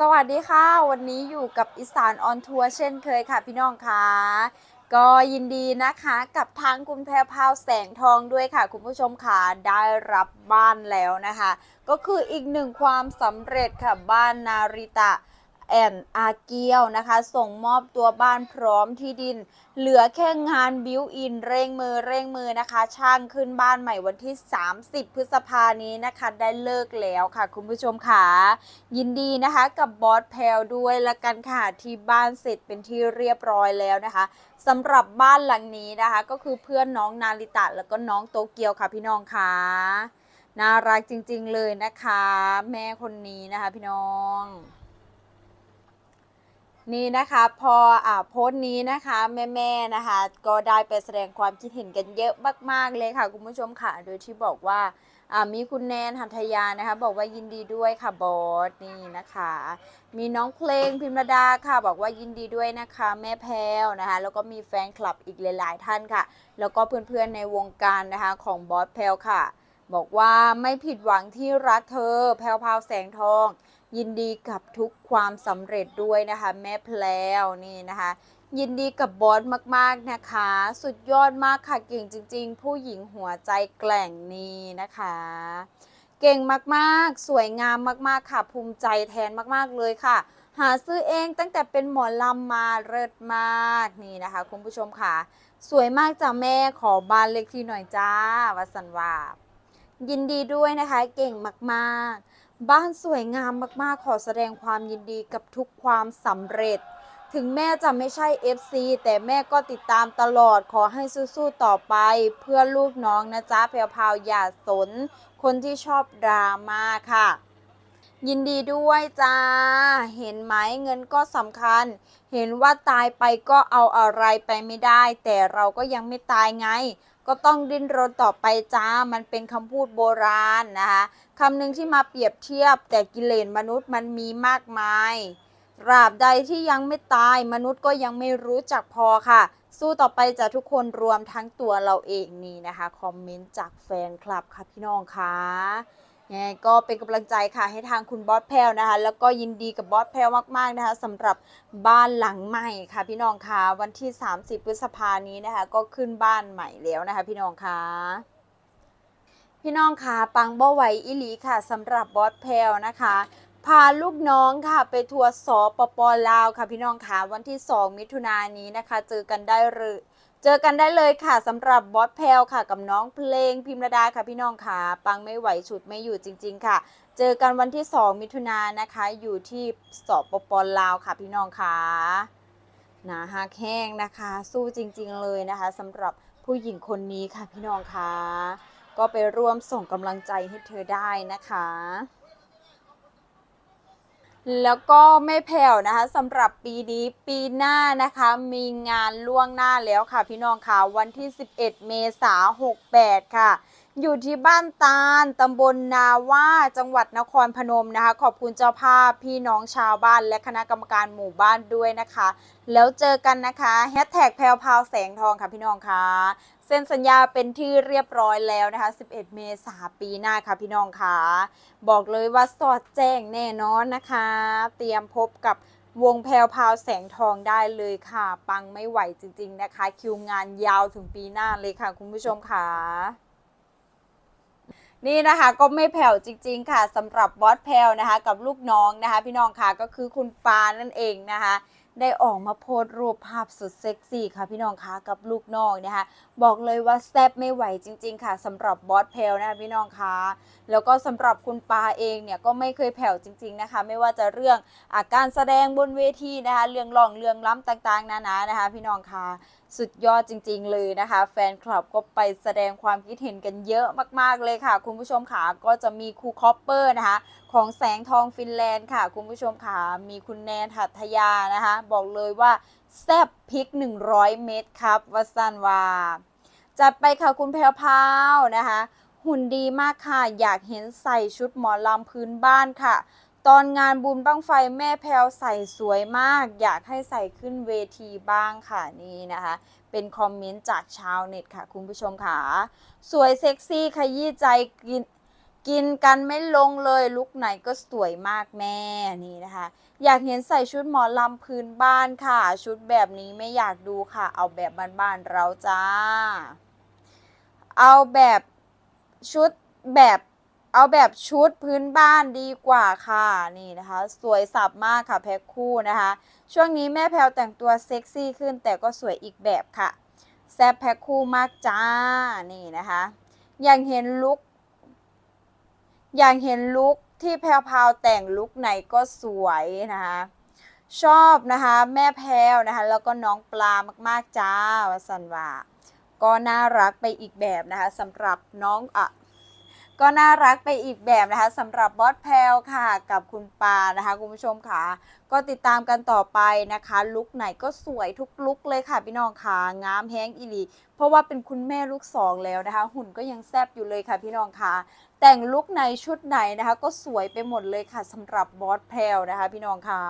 สวัสดีค่ะ วันนี้อยู่กับอีสานออนทัวร์เช่นเคยค่ะพี่น้องค่ะก็ยินดีนะคะกับทางคุณแพรพาวแสงทองด้วยค่ะ คุณผู้ชมค่ะได้รับบ้านแล้วนะคะ ก็คืออีกหนึ่งความสำเร็จค่ะบ้านนาริตะ แอนอาเกียวนะคะ ส่งมอบตัวบ้านพร้อมที่ดิน เหลือแค่งานบิวอินเร่งมือเร่งมือนะคะ ช่างขึ้นบ้านใหม่วันที่ 30 พฤษภานี้นะคะ ได้เลิกแล้วค่ะ คุณผู้ชมค่ะยินดีนะคะกับบอสแพลด้วยละกันค่ะ ที่บ้านเสร็จเป็นที่เรียบร้อยแล้วนะคะสำหรับบ้านหลังนี้นะคะ ก็คือเพื่อนน้องนาริตะแล้วก็น้องโตเกียวค่ะพี่น้องค่ะน่ารักจริงๆเลยนะคะ แม่คนนี้นะคะพี่น้อง นี่นะคะพออ่าโพสต์นี้นะคะแม่ๆนะคะ ก็ได้ไปแสดงความคิดเห็นกันเยอะมากๆเลยค่ะ คุณผู้ชมค่ะ โดยที่บอกว่าอ่ามีคุณแนนหัทยานะคะ บอกว่ายินดีด้วยค่ะบอสนี่นะคะ มีน้องเพลงพิมรดาค่ะ บอกว่ายินดีด้วยนะคะ แม่แพลวนะคะ แล้วก็มีแฟนคลับอีกหลาย ๆ ท่านค่ะ แล้วก็เพื่อนๆในวงการนะคะของบอสแพลวค่ะ บอกว่าไม่ผิดหวังที่รักเธอ แพลวพราวแสงทองยินดีกับทุกความสำเร็จด้วยนะคะ แม่แพลวนี่นะคะ ยินดีกับบอสมากๆนะคะ สุดยอดมากค่ะเก่งจริง ๆ ผู้หญิงหัวใจแกล่งนี่นะคะ เก่งมากๆ สวยงามมากๆค่ะ ภูมิใจแทนมากๆเลยค่ะ หาซื้อเองตั้งแต่เป็นหมอลำมาเลิศมากนี่นะคะคุณผู้ชมค่ะ สวยมากจ้ะแม่ขอบ้านเลขที่หน่อยจ้าวัสันวายินดีด้วยนะคะ เก่งมากๆ บ้านสวยงามมากๆ ขอแสดงความยินดีกับทุกความสำเร็จ ถึงแม่จะไม่ใช่ FC แต่แม่ก็ติดตามตลอดขอให้สู้ๆต่อไป เพื่อลูกน้องนะจ๊ะแพรวๆอย่าสน คนที่ชอบดราม่าค่ะ ยินดีด้วยจ้า เห็นไหมเงินก็สำคัญ เห็นว่าตายไปก็เอาอะไรไปไม่ได้ แต่เราก็ยังไม่ตายไง ก็ต้องดิ้นรนต่อไปจ้า มันเป็นคำพูดโบราณนะคะคำหนึ่งที่มาเปรียบเทียบแต่กิเลสมนุษย์มันมีมากมายตราบใดที่ยังไม่ตายมนุษย์ก็ยังไม่รู้จักพอค่ะ สู้ต่อไปจากทุกคนรวมทั้งตัวเราเองนี่นะคะ คอมเมนต์จากแฟนคลับค่ะพี่น้องค่ะ ยังไงก็เป็นกำลังใจค่ะให้ทางคุณบอสแพลวนะคะ แล้วก็ยินดีกับบอสแพลวมากๆนะคะสำหรับบ้านหลังใหม่ค่ะ พี่น้องค่ะวันที่ 30 พฤษภานี้นะคะ ก็ขึ้นบ้านใหม่แล้วนะคะ พี่น้องค่ะพี่น้องค่ะปังบ่ไหวอิลีค่ะสำหรับบอสแพลวนะคะพาลูกน้องค่ะไปทัวร์สปปลาวค่ะพี่น้องค่ะวันที่ 2 มิถุนายนนี้นะคะ เจอกันได้เลย เจอกันได้เลยค่ะสำหรับบอสแพลค่ะกับน้องเพลงพิมรดาค่ะพี่น้องค่ะปังไม่ไหวฉุดไม่อยู่จริง ๆ ค่ะ เจอกันวันที่ 2 มิถุนายนนะคะ อยู่ที่สปปลาวค่ะพี่น้องค่ะหนาฮักแห้งนะคะ สู้จริง ๆ เลยนะคะสำหรับผู้หญิงคนนี้ค่ะพี่น้องค่ะก็ไปร่วมส่งกำลังใจให้เธอได้นะคะ แล้วก็ไม่แผ่วนะคะสำหรับปีนี้ปีหน้านะคะ มีงานล่วงหน้าแล้วค่ะพี่น้องค่ะวันที่ 11 เมษายน68 ค่ะ อยู่ที่บ้านตาลตำบลนาว่าจังหวัดนครพนมนะคะ ขอบคุณเจ้าภาพพี่น้องชาวบ้านและคณะกรรมการหมู่บ้านด้วยนะคะ แล้วเจอกันนะคะแฮชแท็กแพลวพาวแสงทองค่ะพี่น้องค่ะเซ็นสัญญาเป็นที่เรียบร้อยแล้วนะคะ 11 เมษายนปีหน้าค่ะพี่น้องค่ะบอกเลยว่าสอดแจ้งแน่นอนนะคะ เตรียมพบกับวงแพลวพาวแสงทองได้เลยค่ะ ปังไม่ไหวจริง ๆ นะคะ คิวงานยาวถึงปีหน้าเลยค่ะ คุณผู้ชมค่ะ นี่นะคะก็ไม่แผ่วจริง ๆ ค่ะสำหรับบอสแพลวนะคะกับลูกน้องนะคะ พี่น้องค่ะก็คือคุณปานั่นเองนะคะได้ออกมาโพสรูปภาพสุดเซ็กซี่ค่ะพี่น้องคะกับลูกน้องนะคะบอกเลยว่าแซ่บไม่ไหวจริง ๆ ค่ะสำหรับบอสแพลวนะคะพี่น้องคะแล้วก็สำหรับคุณปาเองเนี่ยก็ไม่เคยแผ่วจริง ๆนะคะ ไม่ว่าจะเรื่องอาการแสดงบนเวทีนะคะเรื่องร้องเรื่องล้ำต่างๆนานานะคะ พี่น้องคะสุดยอดจริง ๆ เลยนะคะ แฟนคลับก็ไปแสดงความคิดเห็นกันเยอะมากๆเลยค่ะ คุณผู้ชมค่ะก็จะมีครูคอปเปอร์นะคะ ของแสงทองฟินแลนด์ค่ะ คุณผู้ชมค่ะมีคุณแนนหัตยานะคะ บอกเลยว่า แซบพริก 100 เม็ดครับวัสันวาจัดไปค่ะคุณแพรพาวนะคะ หุ่นดีมากค่ะ อยากเห็นใส่ชุดหมอลำพื้นบ้านค่ะ ตอนงานบุญบั้งไฟแม่แพรวใส่สวยมาก อยากให้ใส่ขึ้นเวทีบ้างค่ะนี่นะคะ เป็นคอมเมนต์จากชาวเน็ตค่ะ คุณผู้ชมค่ะ สวยเซ็กซี่ขยี้ใจกินกินกันไม่ลงเลยลุกไหนก็สวยมากแม่นี่นะคะ อยากเห็นใส่ชุดหมอลำพื้นบ้านค่ะ ชุดแบบนี้ไม่อยากดูค่ะ เอาแบบบ้านๆเราจ้า เอาแบบชุดแบบ เอาแบบชุดพื้นบ้านดีกว่าค่ะนี่นะคะ สวยสับมากค่ะแพ็คคู่นะคะ ช่วงนี้แม่แพลวแต่งตัวเซ็กซี่ขึ้นแต่ก็สวยอีกแบบค่ะแซบแพ็คคู่มากจ้านี่นะคะอยากเห็นลุคอยากเห็นลุคที่แพลวพาวแต่งลุคไหนก็สวยนะคะชอบนะคะแม่แพลวนะคะ แล้วก็น้องปลามากๆจ้าวสันวาก็น่ารักไปอีกแบบนะคะสำหรับน้องอะ ก็น่ารักไปอีกแบบนะคะสำหรับบอสแพลค่ะกับคุณปานะคะคุณผู้ชมค่ะ ก็ติดตามกันต่อไปนะคะ ลุคไหนก็สวยทุกลุคเลยค่ะพี่น้องค่ะงามแฮงอีหลีเพราะว่าเป็นคุณแม่ลูกสองแล้วนะคะ หุ่นก็ยังแซบอยู่เลยค่ะพี่น้องค่ะ แต่งลุคไหนชุดไหนนะคะ ก็สวยไปหมดเลยค่ะสำหรับบอสแพลนะคะ พี่น้องค่ะ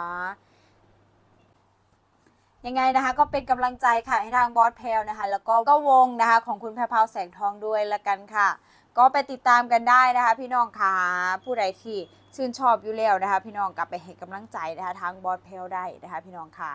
ยังไงนะคะก็เป็นกำลังใจค่ะให้ทางบอสแพลนะคะ แล้วก็ก็วงนะคะของคุณแพรพาวแสงทองด้วยละกันค่ะ ก็ไปติดตามกันได้นะคะ พี่น้องค่ะผู้ใดที่ชื่นชอบอยู่แล้วนะคะ พี่น้องกลับไปให้กำลังใจนะคะทางบอสเพลได้นะคะ พี่น้องค่ะ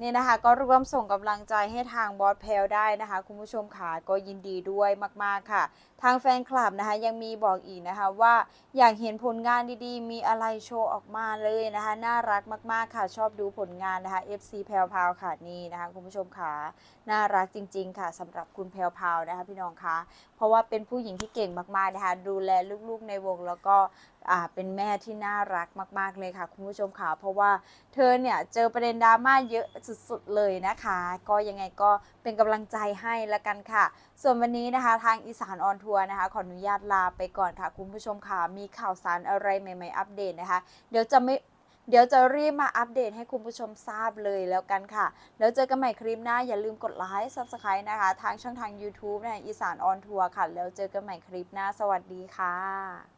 นี่นะคะก็ร่วมส่งกำลังใจให้ทางบอสแพลได้นะคะ คุณผู้ชมค่ะก็ยินดีด้วยมาก ๆ ค่ะ ทางแฟนคลับนะคะยังมีบอกอีกนะคะว่าอยากเห็นผลงานดีๆ มีอะไรโชว์ออกมาเลยนะคะ น่ารักมาก ๆ ค่ะ ชอบดูผลงานนะคะ FC แพลวพาวค่ะนี่นะคะ คุณผู้ชมค่ะน่ารักจริง ๆ ค่ะสำหรับคุณแพลวพาวนะคะพี่น้องคะเพราะว่าเป็นผู้หญิงที่เก่งมากๆนะคะดูแลลูกๆในวงแล้วก็อ่าเป็นแม่ที่น่ารักมาก ๆเลยค่ะ คุณผู้ชมค่ะเพราะว่าเธอเนี่ยเจอประเด็นดราม่าเยอะสุดๆเลยนะคะ ก็ยังไงก็เป็นกำลังใจให้ละกันค่ะ ส่วนวันนี้นะคะ ทางอีสานออนทัวร์นะคะ ขออนุญาตลาไปก่อนค่ะ คุณผู้ชมค่ะ มีข่าวสารอะไรใหม่ๆอัปเดตนะคะ เดี๋ยวจะไม่เดี๋ยวจะรีบมาอัปเดตให้คุณผู้ชมทราบเลยแล้วกันค่ะ แล้วเจอกันใหม่คลิปหน้า อย่าลืมกดไลค์ Subscribe นะคะ ทางช่องทาง YouTube นะอีสานออนทัวร์ค่ะ แล้วเจอกันใหม่คลิปหน้า สวัสดีค่ะ